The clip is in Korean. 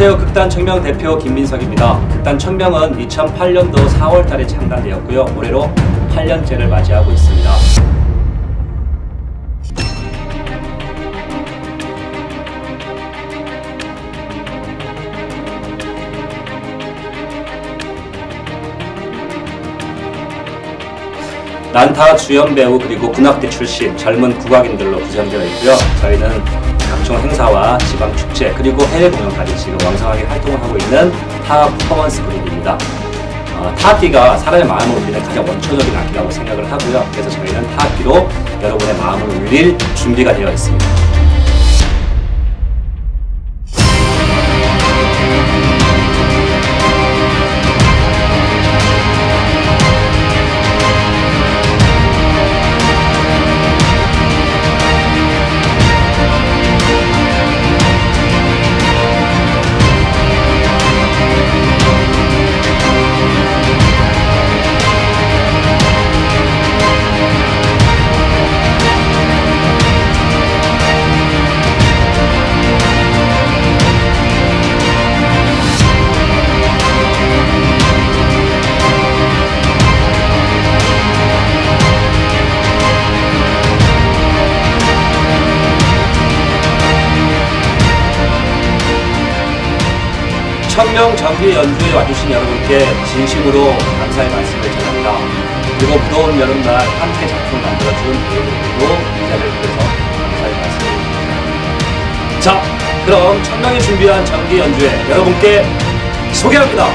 안녕하세요. 극단 천명 대표 김민석입니다. 극단 천명은 2008년도 4월 달에 창단되었고요. 올해로 8년째를 맞이하고 있습니다. 난타 주연 배우 그리고 군악대 출신 젊은 국악인들로 구성되어 있고요. 저희는 각종 행사와 지방 축제 그리고 해외 공연까지 지금 왕성하게 활동을 하고 있는 타 퍼포먼스 그룹입니다. 어, 타악기가 사람의 마음을 울리는 가장 원초적인 악기라고 생각을 하고요. 그래서 저희는 타악기로 여러분의 마음을 울릴 준비가 되어 있습니다. 천명 정기 연주에 와주신 여러분께 진심으로 감사의 말씀을 전합니다. 그리고 무더운 여름날 함께 작품 만들어준 배우들도 이 자리를 빌어서 감사의 말씀을 드립니다. 자, 그럼 천명이 준비한 정기 연주회 여러분께 소개합니다.